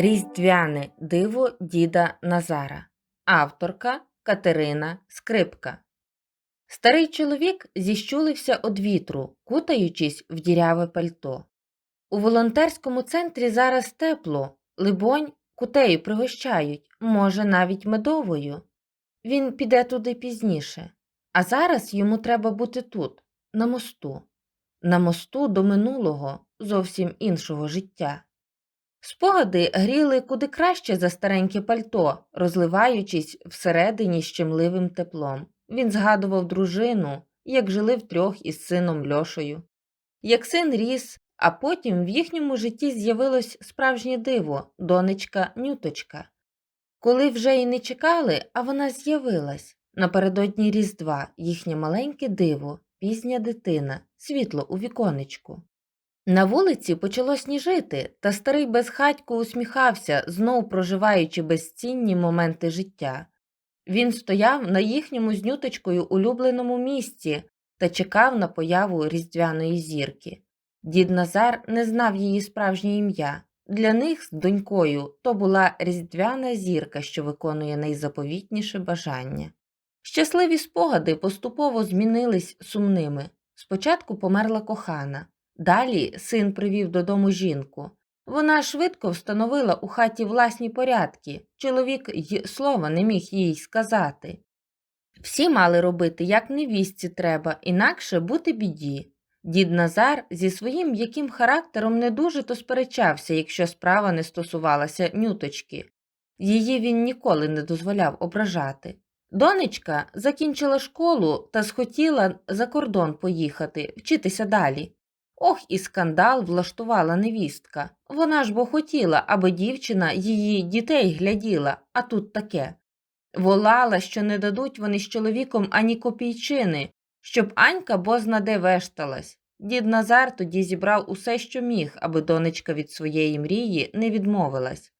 Різдвяне диво діда Назара. Авторка Катерина Скрипка. Старий чоловік зіщулився од вітру, кутаючись в діряве пальто. У волонтерському центрі зараз тепло, либонь, кутею пригощають, може, навіть медовою. Він піде туди пізніше. А зараз йому треба бути тут, на мосту, на мосту до минулого, зовсім іншого життя. Спогади гріли куди краще за стареньке пальто, розливаючись всередині щемливим теплом. Він згадував дружину, як жили втрьох із сином Льошею. Як син ріс, а потім в їхньому житті з'явилось справжнє диво, донечка Нюточка. Коли вже й не чекали, а вона з'явилась. Напередодні Різдва їхнє маленьке диво, пізня дитина, світло у віконечку. На вулиці почало сніжити, та старий безхатько усміхався, знов проживаючи безцінні моменти життя. Він стояв на їхньому з нюточкою улюбленому місці та чекав на появу різдвяної зірки. Дід Назар не знав її справжнє ім'я. Для них з донькою то була різдвяна зірка, що виконує найзаповітніше бажання. Щасливі спогади поступово змінились сумними. Спочатку померла кохана, далі син привів додому жінку. Вона швидко встановила у хаті власні порядки, чоловік й слова не міг їй сказати. Всі мали робити, як невістці треба, інакше бути біді. Дід Назар зі своїм м'яким характером не дуже то сперечався, якщо справа не стосувалася нюточки. Її він ніколи не дозволяв ображати. Донечка закінчила школу та схотіла за кордон поїхати, вчитися далі. Ох, і скандал влаштувала невістка. Вона ж бо хотіла, аби дівчина її дітей гляділа, а тут таке. Волала, що не дадуть вони з чоловіком ані копійчини, щоб Анька бознаде вешталась. Дід Назар тоді зібрав усе, що міг, аби донечка від своєї мрії не відмовилась.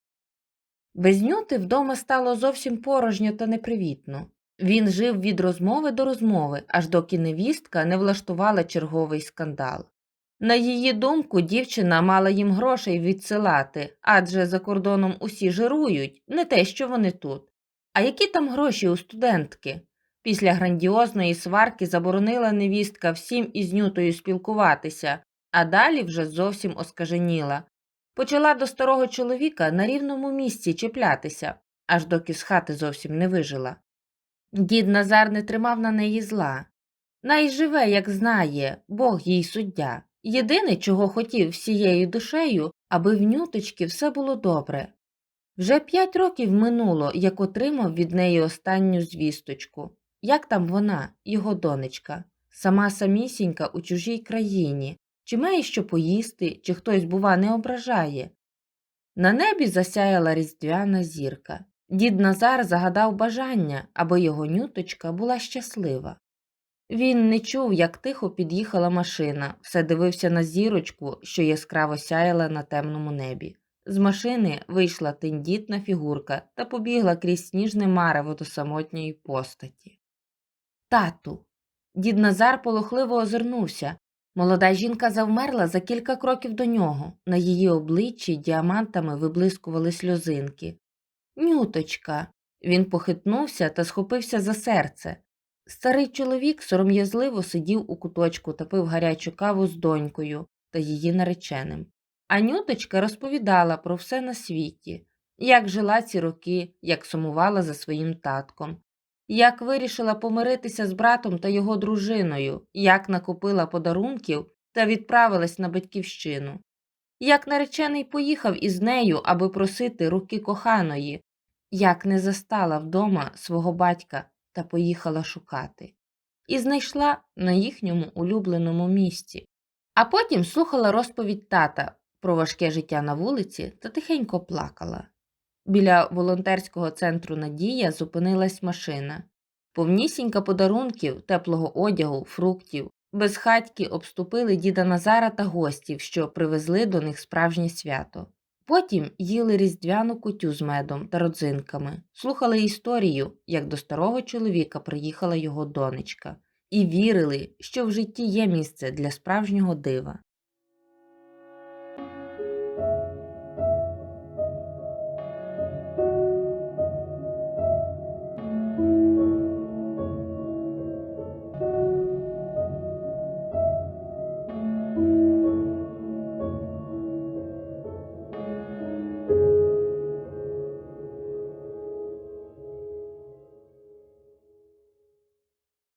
Без нюти вдома стало зовсім порожньо та непривітно. Він жив від розмови до розмови, аж доки невістка не влаштувала черговий скандал. На її думку, дівчина мала їм грошей відсилати, адже за кордоном усі жирують, не те, що вони тут. А які там гроші у студентки? Після грандіозної сварки заборонила невістка всім із нютою спілкуватися, а далі вже зовсім оскаженіла. Почала до старого чоловіка на рівному місці чіплятися, аж доки з хати зовсім не вижила. Дід Назар не тримав на неї зла. Най живе, як знає, Бог їй суддя. Єдине, чого хотів всією душею, аби в нюточки все було добре. Вже п'ять років минуло, як отримав від неї останню звісточку. Як там вона, його донечка, сама самісінька у чужій країні, чи має що поїсти, чи хтось, бува, не ображає. На небі засяяла різдвяна зірка. Дід Назар загадав бажання, аби його нюточка була щаслива. Він не чув, як тихо під'їхала машина, все дивився на зірочку, що яскраво сяяла на темному небі. З машини вийшла тендітна фігурка та побігла крізь сніжне марево до самотньої постаті. Тату. Дід Назар полохливо озирнувся. Молода жінка завмерла за кілька кроків до нього. На її обличчі діамантами виблискували сльозинки. Нюточка. Він похитнувся та схопився за серце. Старий чоловік сором'язливо сидів у куточку та пив гарячу каву з донькою та її нареченим. А нюточка розповідала про все на світі, як жила ці роки, як сумувала за своїм татком, як вирішила помиритися з братом та його дружиною, як накопила подарунків та відправилась на батьківщину, як наречений поїхав із нею, аби просити руки коханої, як не застала вдома свого батька та поїхала шукати, і знайшла на їхньому улюбленому місці. А потім слухала розповідь тата про важке життя на вулиці та тихенько плакала. Біля волонтерського центру Надія зупинилась машина. Повнісінька подарунків, теплого одягу, фруктів. Безхатьки обступили діда Назара та гостів, що привезли до них справжнє свято. Потім їли різдвяну кутю з медом та родзинками, слухали історію, як до старого чоловіка приїхала його донечка, і вірили, що в житті є місце для справжнього дива.